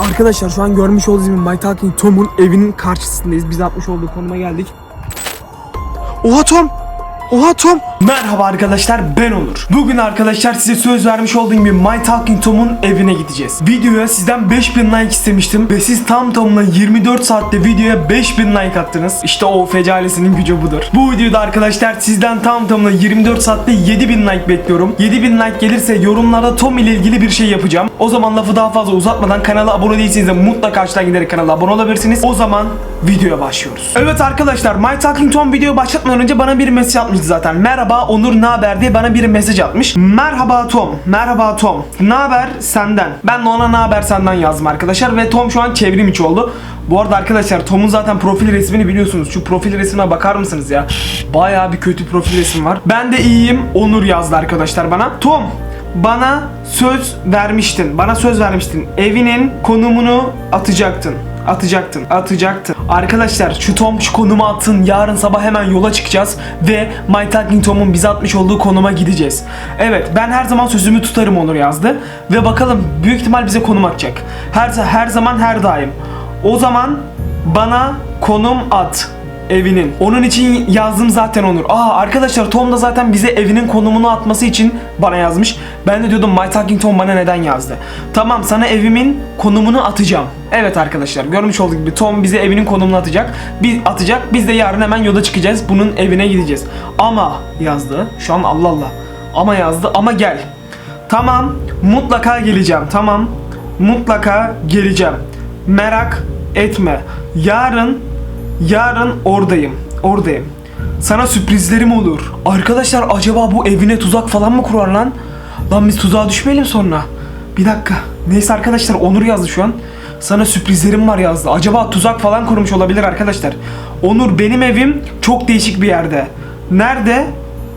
Arkadaşlar şu an görmüş olduğunuz gibi My Talking Tom'un evinin karşısındayız. Biz atmış olduğu konuma geldik. Oha Tom! Oha Tom! Merhaba arkadaşlar ben Onur. Bugün arkadaşlar size söz vermiş olduğum gibi My Talking Tom'un evine gideceğiz. Videoya sizden 5000 like istemiştim ve siz tam tamına 24 saatte videoya 5000 like attınız. İşte o fecalesinin gücü budur. Bu videoda arkadaşlar sizden tam tamına 24 saatte 7000 like bekliyorum. 7000 like gelirse yorumlarda Tom ile ilgili bir şey yapacağım. O zaman lafı daha fazla uzatmadan kanala abone değilseniz de mutlaka aşağıdan giderek kanala abone olabilirsiniz. O zaman videoya başlıyoruz. Evet arkadaşlar My Talking Tom videoyu başlatmadan önce bana bir mesaj atmıştı zaten. Merhaba Onur ne haber diye bana bir mesaj atmış. Merhaba Tom. Merhaba Tom. Ne haber senden? Ben de ona ne haber senden yazdım arkadaşlar ve Tom şu an çevrim içi oldu. Bu arada arkadaşlar Tom'un zaten profil resmini biliyorsunuz. Şu profil resmine bakar mısınız ya? Bayağı bir kötü profil resim var. Ben de iyiyim. Onur yazdı arkadaşlar bana. Tom bana söz vermiştin. Bana söz vermiştin. Evinin konumunu atacaktın. Atacaktın. Atacaktın. Arkadaşlar şu Tom şu konumu attın. Yarın sabah hemen yola çıkacağız. Ve My Talking Tom'un bize atmış olduğu konuma gideceğiz. Evet ben her zaman sözümü tutarım Onur yazdı. Ve bakalım büyük ihtimal bize konum atacak. Her, her zaman her daim. O zaman bana konum at evinin. Onun için yazdım zaten Onur. Aa arkadaşlar Tom da zaten bize evinin konumunu atması için bana yazmış. Ben de diyordum My Talking Tom bana neden yazdı. Tamam sana evimin konumunu atacağım. Evet arkadaşlar görmüş olduğunuz gibi Tom bize evinin konumunu atacak. Biz atacak. Biz de yarın hemen yola çıkacağız. Bunun evine gideceğiz. Ama yazdı. Şu an Allah Allah. Ama yazdı. Ama gel. Tamam. Mutlaka geleceğim. Tamam. Mutlaka geleceğim. Merak etme. Yarın Yarın oradayım. Oradayım. Sana sürprizlerim olur. Arkadaşlar acaba bu evine tuzak falan mı kurar lan? Lan biz tuzağa düşmeyelim sonra. Bir dakika. Neyse arkadaşlar Onur yazdı şu an. Sana sürprizlerim var yazdı. Acaba tuzak falan kurmuş olabilir arkadaşlar. Onur benim evim çok değişik bir yerde. Nerede?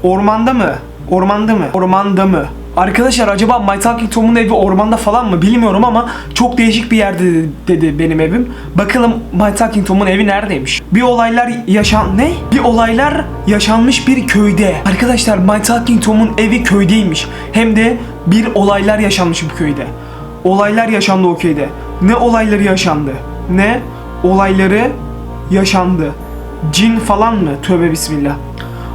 Ormanda mı? Ormanda mı? Ormanda mı? Arkadaşlar acaba My Talking Tom'un evi ormanda falan mı bilmiyorum ama çok değişik bir yerde dedi, benim evim. Bakalım My Talking Tom'un evi neredeymiş? Bir olaylar yaşan... Ne? Bir olaylar yaşanmış bir köyde. Arkadaşlar My Talking Tom'un evi köydeymiş. Hem de bir olaylar yaşanmış bir köyde. Olaylar yaşandı o köyde. Ne olayları yaşandı? Ne olayları yaşandı? Cin falan mı? Tövbe bismillah.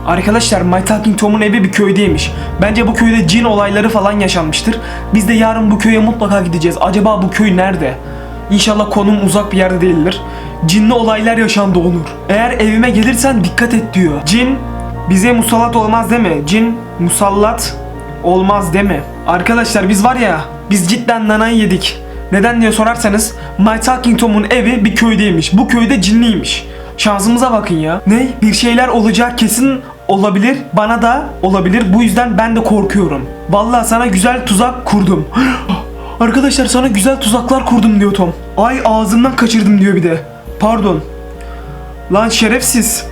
Arkadaşlar My Talking Tom'un evi bir köydeymiş. Bence bu köyde cin olayları falan yaşanmıştır. Biz de yarın bu köye mutlaka gideceğiz. Acaba bu köy nerede? İnşallah konum uzak bir yerde değildir. Cinli olaylar yaşandı Onur. Eğer evime gelirsen dikkat et diyor. Cin bize musallat olmaz deme. Cin musallat olmaz deme. Arkadaşlar biz var ya biz cidden nanayı yedik. Neden diye sorarsanız My Talking Tom'un evi bir köydeymiş. Bu köyde cinliymiş. Şansımıza bakın ya. Ne? Bir şeyler olacak kesin olabilir. Bana da olabilir. Bu yüzden ben de korkuyorum. Vallahi sana güzel tuzak kurdum. Arkadaşlar sana güzel tuzaklar kurdum diyor Tom. Ay ağzımdan kaçırdım diyor bir de. Pardon. Lan şerefsiz.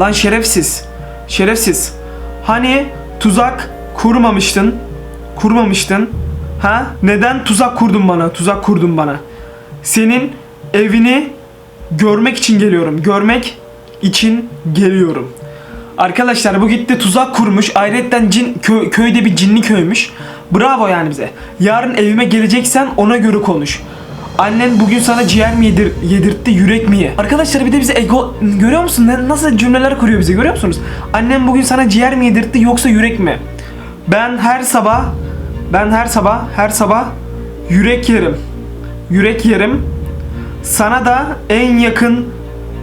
Lan şerefsiz. Şerefsiz. Hani tuzak kurmamıştın? Kurmamıştın. Ha? Neden tuzak kurdun bana? Tuzak kurdun bana. Senin evini görmek için geliyorum. Görmek için geliyorum. Arkadaşlar bu gitti tuzak kurmuş. Ayrıca cin kö- köyde bir cinli köymüş. Bravo yani bize. Yarın evime geleceksen ona göre konuş. Annen bugün sana ciğer mi yedir, yedirtti, yürek mi ye? Arkadaşlar bir de bize ego... Görüyor musun? Nasıl cümleler kuruyor bize görüyor musunuz? Annem bugün sana ciğer mi yedirtti yoksa yürek mi? Ben her sabah... Ben her sabah, her sabah yürek yerim. Yürek yerim. Sana da en yakın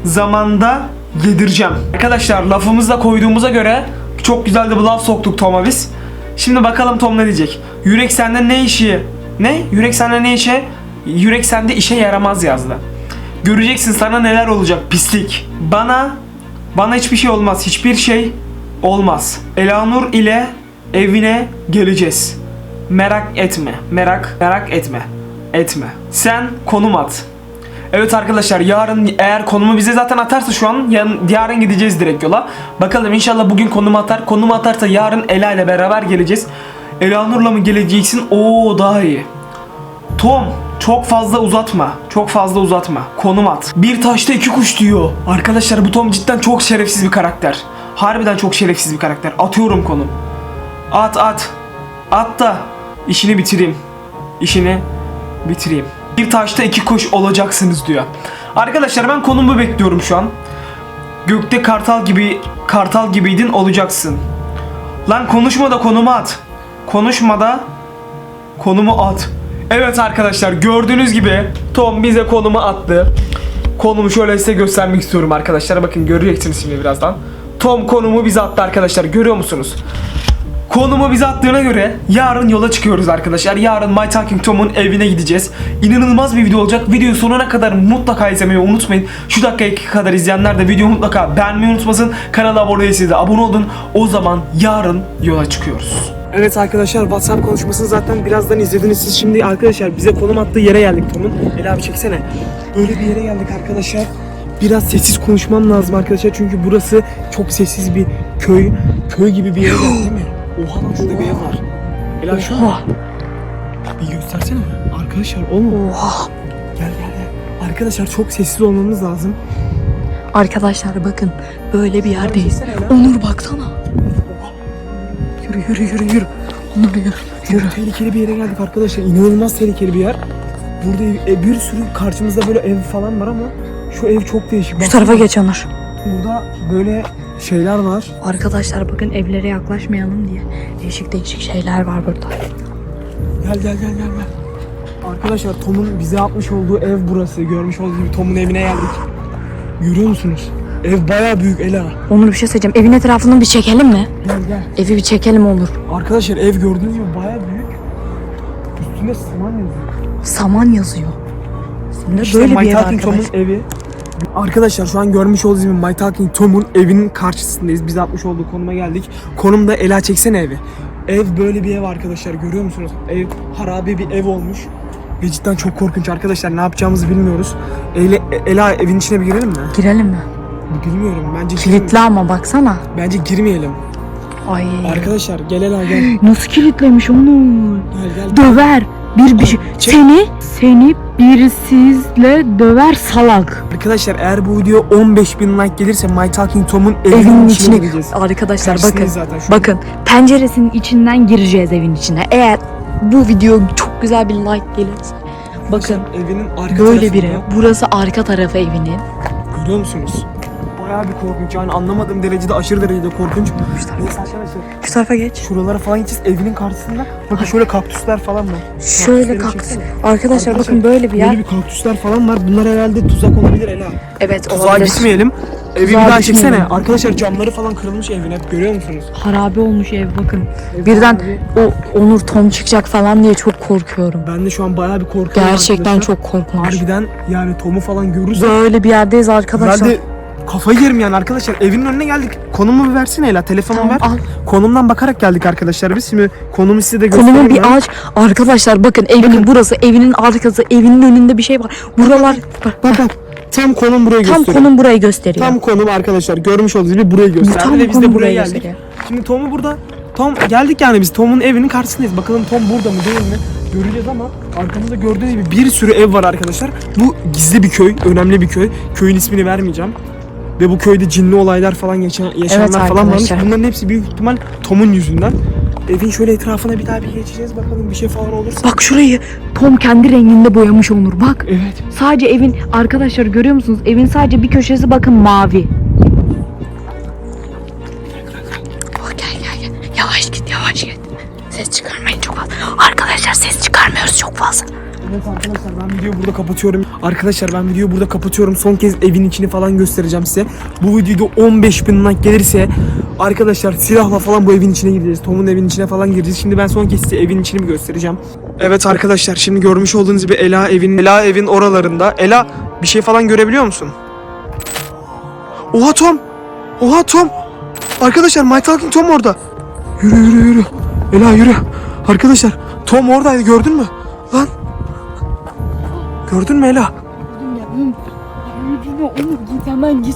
zamanda yedireceğim. Arkadaşlar lafımızda koyduğumuza göre çok güzel de bir laf soktuk Tom'a biz. Şimdi bakalım Tom ne diyecek. Yürek sende ne işi? Ne? Yürek sende ne işe? Yürek sende işe yaramaz yazdı. Göreceksin sana neler olacak pislik. Bana bana hiçbir şey olmaz. Hiçbir şey olmaz. Elanur ile evine geleceğiz. Merak etme. Merak merak etme. Etme. Sen konum at. Evet arkadaşlar yarın eğer konumu bize zaten atarsa şu an yarın, yarın gideceğiz direkt yola. Bakalım inşallah bugün konumu atar. Konumu atarsa yarın Ela ile beraber geleceğiz. Elanur'la mı geleceksin? Oo daha iyi. Tom çok fazla uzatma. Çok fazla uzatma. Konum at. Bir taşta iki kuş diyor. Arkadaşlar bu Tom cidden çok şerefsiz bir karakter. Harbiden çok şerefsiz bir karakter. Atıyorum konum. At at. At da işini bitireyim. İşini bitireyim. Bir taşta iki kuş olacaksınız diyor. Arkadaşlar ben konumu bekliyorum şu an. Gökte kartal gibi kartal gibiydin olacaksın. Lan konuşma da konumu at. Konuşma da konumu at. Evet arkadaşlar gördüğünüz gibi Tom bize konumu attı. Konumu şöyle size göstermek istiyorum arkadaşlar. Bakın göreceksiniz şimdi birazdan. Tom konumu bize attı arkadaşlar. Görüyor musunuz? Konumu bize attığına göre yarın yola çıkıyoruz arkadaşlar. Yarın My Talking Tom'un evine gideceğiz. İnanılmaz bir video olacak. Videoyu sonuna kadar mutlaka izlemeyi unutmayın. Şu dakikaya kadar izleyenler de videoyu mutlaka beğenmeyi unutmasın. Kanala abone değilseniz de abone olun. O zaman yarın yola çıkıyoruz. Evet arkadaşlar WhatsApp konuşmasını zaten birazdan izlediniz siz. Şimdi arkadaşlar bize konum attığı yere geldik Tom'un. El abi çeksene. Böyle bir yere geldik arkadaşlar. Biraz sessiz konuşmam lazım arkadaşlar çünkü burası çok sessiz bir köy. Köy gibi bir geldik değil mi? Oha lan şurada bir ev var. Ela şu an. Bir göstersene. Arkadaşlar o mu? Oha. Gel gel gel. Arkadaşlar çok sessiz olmamız lazım. Arkadaşlar bakın böyle bir yerdeyiz. Onur baksana. Yürü yürü yürü yürü. Onur yürü. Yürü. Tehlikeli bir yere geldik arkadaşlar. İnanılmaz tehlikeli bir yer. Burada ev- e, bir sürü karşımızda böyle ev falan var ama şu ev çok değişik. Şu Baksana, tarafa geç Onur. Burada böyle şeyler var. Arkadaşlar bakın evlere yaklaşmayalım diye değişik değişik şeyler var burada. Gel gel gel gel gel. Arkadaşlar Tom'un bize atmış olduğu ev burası. Görmüş olduğunuz gibi Tom'un evine geldik. Görüyor musunuz? Ev bayağı büyük Ela. Onur bir şey söyleyeceğim. Evin etrafını bir çekelim mi? Gel gel. Evi bir çekelim Onur. Arkadaşlar ev gördüğünüz gibi bayağı büyük. Üstünde saman yazıyor. Saman yazıyor. Üstünde İşte böyle bir ev Tom'un evi. Arkadaşlar şu an görmüş olduğunuz gibi My Talking Tom'un evinin karşısındayız. Biz atmış olduğu konuma geldik. Konumda Ela çeksene evi. Ev böyle bir ev arkadaşlar görüyor musunuz? Ev harabe bir ev olmuş. Ve cidden çok korkunç arkadaşlar ne yapacağımızı bilmiyoruz. Ele, Ela evin içine bir girelim mi? Girelim mi? Bilmiyorum bence girmeyelim. Kilitli ama baksana. Bence girmeyelim. Ay. Arkadaşlar gel Ela gel. Nasıl kilitlemiş Onur? Gel gel. Döver. Bir bir. Çek. Seni seni birisizle döver salak. Arkadaşlar eğer bu video 15 bin like gelirse My Talking Tom'un evinin, Evinin içine, içine. gireceğiz. Arkadaşlar bakın. Zaten şu. Bakın penceresinin içinden gireceğiz evin içine. Eğer bu video çok güzel bir like gelirse. Bakın evinin arka böyle bir ev. tarafında- Burası arka tarafı evinin. Görüyor musunuz? Bayağı bir korkunç yani anlamadığım derecede aşırı derecede korkunç. Neyse arkadaşlar Şu tarafa geç. şuralara falan gideceğiz evinin karşısında. Bakın şöyle kaktüsler falan var. Şöyle kaktüs. çeksene. Arkadaşlar bakın böyle bir yer. Böyle bir kaktüsler falan var. Bunlar herhalde tuzak olabilir Ela. Evet Tuzağa olabilir. gitmeyelim. Evi bir Tuzağa daha çeksene. Arkadaşlar camları falan kırılmış evin hep görüyor musunuz? Harabe olmuş ev bakın. Birden o Onur Tom çıkacak falan diye çok korkuyorum. Ben de şu an bayağı bir korkuyorum Gerçekten arkadaşlar. çok korkunç. Harbiden yani Tom'u falan görürüz. Böyle bir yerdeyiz Ben arkadaşlar. de kafayı yerim yani arkadaşlar. Evinin önüne geldik. Konumu bir versene Ela. Telefonumu ver. al. Konumdan bakarak geldik arkadaşlar biz. Şimdi konumu size de göstereyim. Konumu bir ben. aç. Arkadaşlar bakın evinin burası, evinin arkası, evinin önünde bir şey var. Buralar bak, Bak bak. Tam konum burayı tam gösteriyor. konum burayı gösteriyor. Tam konum arkadaşlar görmüş olduğunuz gibi burayı gösterdi Tam ve biz de konum buraya burayı geldik. gösteriyor. Şimdi Tom'u burada Tom geldik yani biz Tom'un evinin karşısındayız. Bakalım Tom burada mı değil mi? Göreceğiz ama arkamızda gördüğünüz gibi bir sürü ev var arkadaşlar. Bu gizli bir köy, önemli bir köy. Köyün ismini vermeyeceğim. Ve bu köyde cinli olaylar falan yaşayan, yaşayanlar falan varmış. Bunların hepsi büyük ihtimal Tom'un yüzünden. Evin şöyle etrafına bir daha bir geçeceğiz bakalım bir şey falan olursa. Bak şurayı Tom kendi renginde boyamış Onur. Bak. Evet. Sadece evin arkadaşlar görüyor musunuz? Evin sadece bir köşesi bakın mavi. Oh, gel gel gel. Yavaş git yavaş git. Ses çıkarmayın çok fazla. Arkadaşlar ses çıkarmıyoruz çok fazla. Evet arkadaşlar ben videoyu burada kapatıyorum. Arkadaşlar ben videoyu burada kapatıyorum. Son kez evin içini falan göstereceğim size. Bu videoda 15 bin like gelirse arkadaşlar silahla falan bu evin içine gireceğiz. Tom'un evin içine falan gireceğiz. Şimdi ben son kez size evin içini bir göstereceğim. Evet arkadaşlar şimdi görmüş olduğunuz gibi Ela evin Ela evin oralarında. Ela bir şey falan görebiliyor musun? Oha Tom! Oha Tom! Arkadaşlar My Talking Tom orada. Yürü yürü yürü. Ela yürü. Arkadaşlar Tom oradaydı gördün mü? Lan Gördün mü Ela? Git hemen git.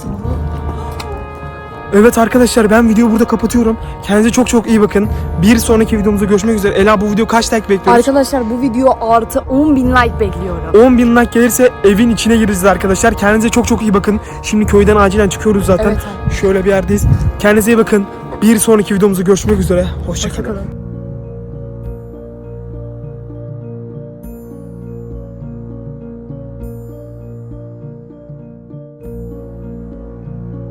Evet arkadaşlar ben videoyu burada kapatıyorum. Kendinize çok çok iyi bakın. Bir sonraki videomuzda görüşmek üzere. Ela bu video kaç like bekliyoruz? Arkadaşlar bu video artı 10 bin like bekliyorum. 10 bin like gelirse evin içine gireceğiz arkadaşlar. Kendinize çok çok iyi bakın. Şimdi köyden acilen çıkıyoruz zaten. Evet Şöyle bir yerdeyiz. Kendinize iyi bakın. Bir sonraki videomuzda görüşmek üzere. Hoşçakalın. Hoşçakalın.